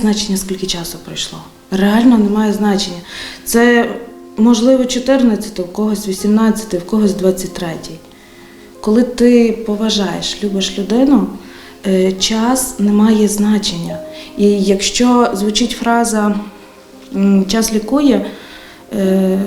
значення, скільки часу пройшло. Реально не має значення. Це можливо 14, у когось 18, в когось 23. Коли ти поважаєш, любиш людину, е, час не має значення. І якщо звучить фраза час лікує, е,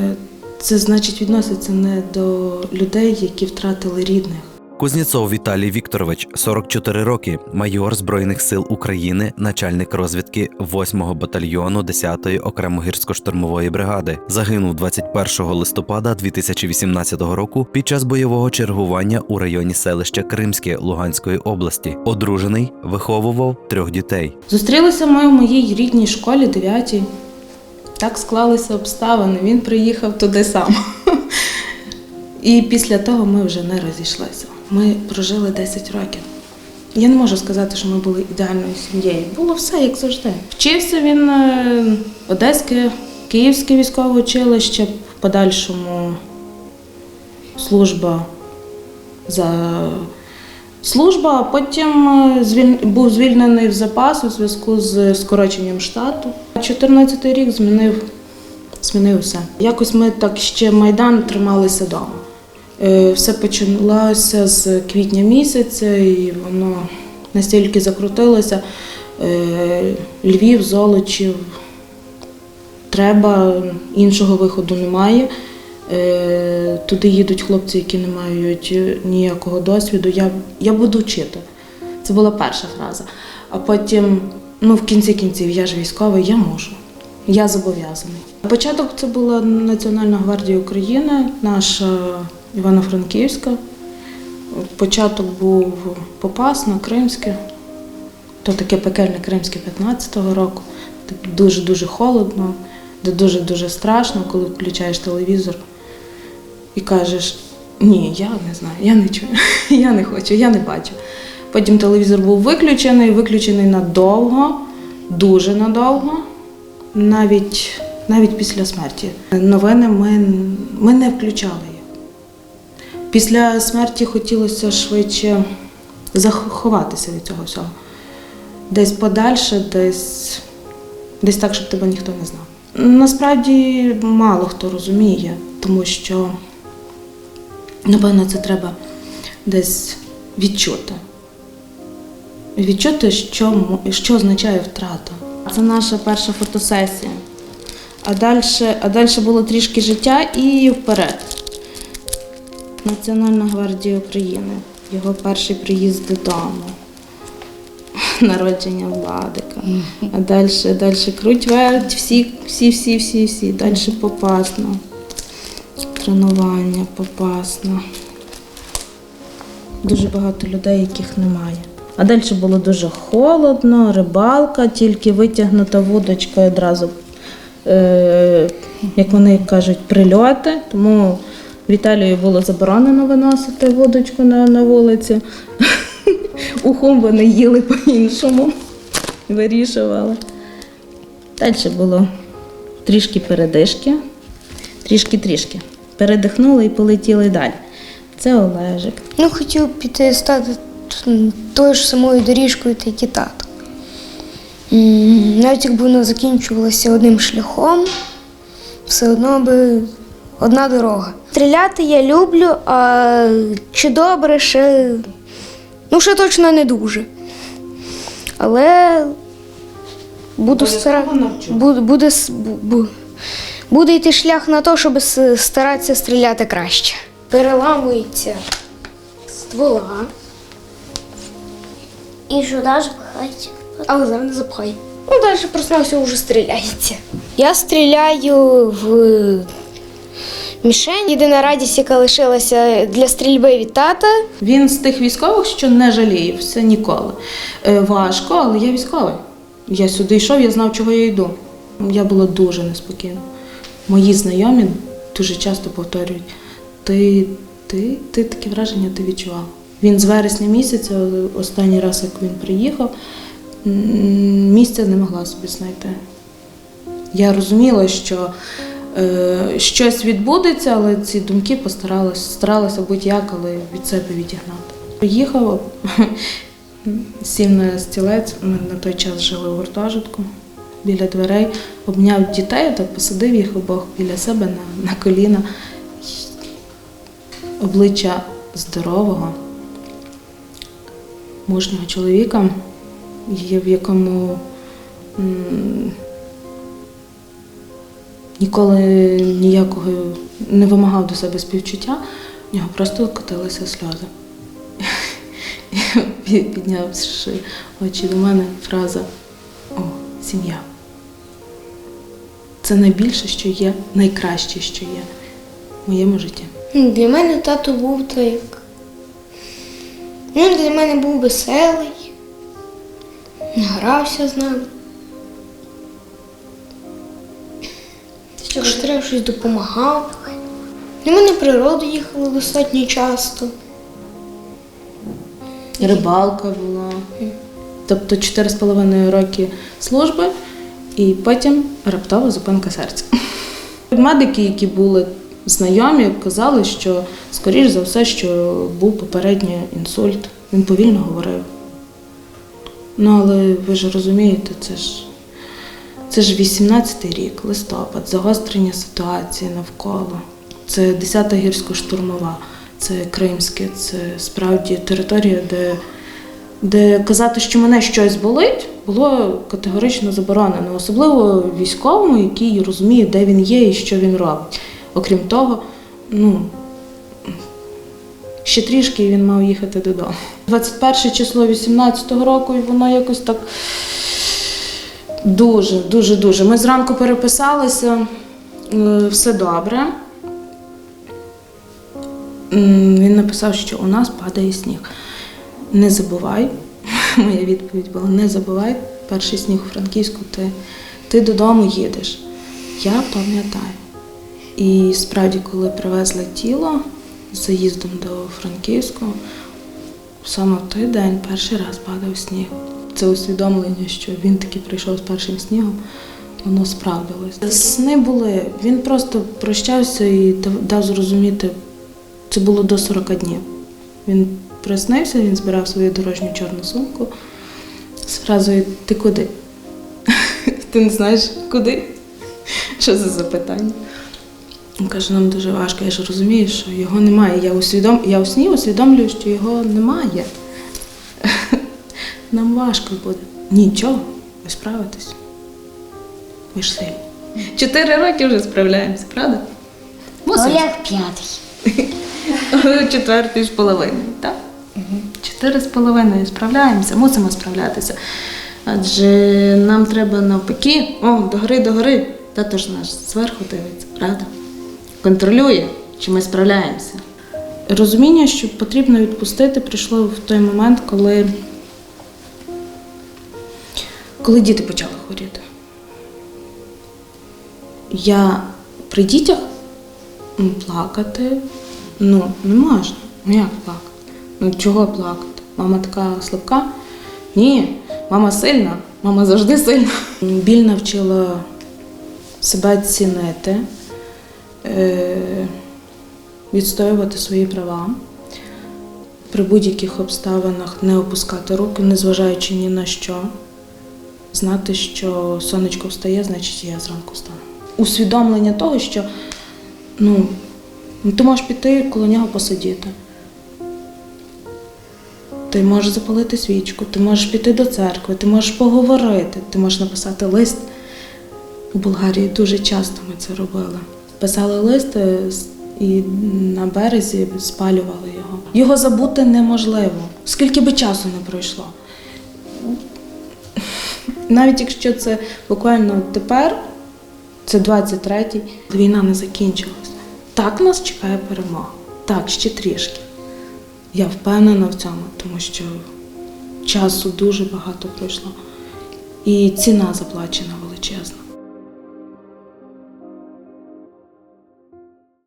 це значить відноситься не до людей, які втратили рідних. Кузнєцов Віталій Вікторович, 44 роки, майор Збройних сил України, начальник розвідки 8-го батальйону 10-ї окремо гірсько-штурмової бригади. Загинув 21 листопада 2018 року під час бойового чергування у районі селища Кримське Луганської області. Одружений, виховував трьох дітей. Зустрілися ми в моїй рідній школі 9 Так склалися обставини. Він приїхав туди сам. І після того ми вже не розійшлися. Ми прожили 10 років. Я не можу сказати, що ми були ідеальною сім'єю. Було все як завжди. Вчився він е, Одеське, Київське військове училище, в подальшому служба за служба, а потім е, був звільнений в запас у зв'язку з скороченням штату. 14-й рік змінив, змінив все. Якось ми так ще Майдан трималися вдома. Е, Все почалося з квітня місяця, і воно настільки закрутилося. Е, Львів, Золочів, треба, іншого виходу немає. Е, Туди їдуть хлопці, які не мають ніякого досвіду. Я, я буду вчити. Це була перша фраза. А потім, ну в кінці кінців, я ж військовий, я можу. Я зобов'язаний. Початок це була Національна гвардія України, наша Івано-Франківська. Початок був Попасна, Кримське. То таке пекельне Кримське 15-го року, дуже-дуже холодно, дуже-дуже страшно, коли включаєш телевізор і кажеш, ні, я не знаю, я не чую, я не хочу, я не бачу. Потім телевізор був виключений, виключений надовго, дуже надовго, навіть, навіть після смерті. Новини ми, ми не включали. Після смерті хотілося швидше заховатися від цього всього. Десь подальше, десь, десь так, щоб тебе ніхто не знав. Насправді мало хто розуміє, тому що, напевно, це треба десь відчути. Відчути, що, що означає втрата. Це наша перша фотосесія. А далі, а далі було трішки життя і вперед. Національна гвардія України. Його перший приїзд додому. Народження владика. А далі, далі круть верть, всі, всі, всі, всі, всі. Далі попасно. Тренування попасно. Дуже багато людей, яких немає. А далі було дуже холодно, рибалка, тільки витягнута вудочка одразу, е, як вони кажуть, прильоти. Тому Віталію було заборонено виносити вудочку на, на вулицю. У хум вони їли по-іншому, вирішували. Далі було трішки передишки, трішки-трішки. Передихнули і полетіли далі. Це Олежик. Ну, хотів піти стати тою ж самою доріжкою, та як і тато. Навіть якби воно закінчувалося одним шляхом, все одно би одна дорога. Стріляти я люблю, а чи добре ще. Ну, ще точно не дуже. Але буду стара... буде, буде, буде йти шлях на те, щоб старатися стріляти краще. Переламується ствола, І сюди запхати. але зараз не запхай. Ну, далі просто вже стріляється. Я стріляю в мішень. Єдина радість, яка лишилася для стрільби від тата. Він з тих військових, що не жаліє, все ніколи. Е, важко, але я військовий. Я сюди йшов, я знав, чого я йду. Я була дуже неспокійна. Мої знайомі дуже часто повторюють: ти, ти, ти таке враження ти відчував. Він з вересня місяця, останній раз, як він приїхав, місця не могла собі знайти. Я розуміла, що щось відбудеться, але ці думки постаралася, старалася будь-як, але від себе відігнати. Приїхав, сів на стілець, ми на той час жили у гуртожитку. біля дверей, обняв дітей, так посадив їх обох біля себе на, на коліна. Обличчя здорового, мужнього чоловіка, в якому ніколи ніякого не вимагав до себе співчуття, в нього просто котилися сльози. Піднявши очі до мене, фраза О, сім'я. Це найбільше, що є, найкраще, що є в моєму житті. Ну, Для мене тато був то як. Він для мене був веселий, грався з нами. Якщо треба щось допомагав. Для мене природу їхали достатньо часто. Рибалка була. Тобто 4,5 роки служби і потім раптова зупинка серця. Медики, які були знайомі, казали, що, скоріш за все, що був попередній інсульт. Він повільно говорив. Ну, але ви ж розумієте, це ж, це ж 18-й рік, листопад, загострення ситуації навколо. Це 10-та гірсько-штурмова, це Кримське, це справді територія, де, де казати, що мене щось болить, було категорично заборонено, особливо військовому, який розуміє, де він є і що він робить. Окрім того, ну, ще трішки він мав їхати додому. 21 число 18-го року, і воно якось так дуже, дуже, дуже. Ми зранку переписалися, е, все добре. Він написав, що у нас падає сніг. Не забувай. Моя відповідь була: не забувай, перший сніг у Франківську, ти, ти додому їдеш. Я пам'ятаю. І справді, коли привезли тіло з заїздом до Франківського, саме в той день перший раз падав сніг. Це усвідомлення, що він таки прийшов з першим снігом, воно справдилось. Сни були. Він просто прощався і дав- зрозуміти, це було до 40 днів. Він приснився, він збирав свою дорожню чорну сумку з фразою Ти куди? Ти не знаєш куди? Що за запитання? Він каже, нам дуже важко. Я ж розумію, що його немає. Я усвідом... я у сні усвідомлюю, що його немає. Нам важко буде. Нічого, ви справитесь. Ви ж сильні. Чотири роки вже справляємося, правда? Мусимо. Олег п'ятий. Четвертий з половиною, так? Чотири з половиною справляємося, мусимо справлятися. Адже нам треба навпаки, о, догори, догори. Тато ж наш зверху дивиться, правда? Контролює, чи ми справляємося. Розуміння, що потрібно відпустити, прийшло в той момент, коли, коли діти почали хворіти. Я при дітях плакати, ну, не можна. Ну як плакати? Ну чого плакати? Мама така слабка? Ні, мама сильна, мама завжди сильна. Біль навчила себе цінити, е, відстоювати свої права, при будь-яких обставинах не опускати руки, незважаючи ні на що. Знати, що сонечко встає, значить я зранку встану. Усвідомлення того, що ну, ти можеш піти коло нього посидіти. Ти можеш запалити свічку, ти можеш піти до церкви, ти можеш поговорити, ти можеш написати лист. У Болгарії дуже часто ми це робили. Писали лист е, і на березі спалювали його. Його забути неможливо, скільки би часу не пройшло. Навіть якщо це буквально тепер, це 23-й, війна не закінчилась. Так нас чекає перемога. Так, ще трішки. Я впевнена в цьому, тому що часу дуже багато пройшло. І ціна заплачена величезна.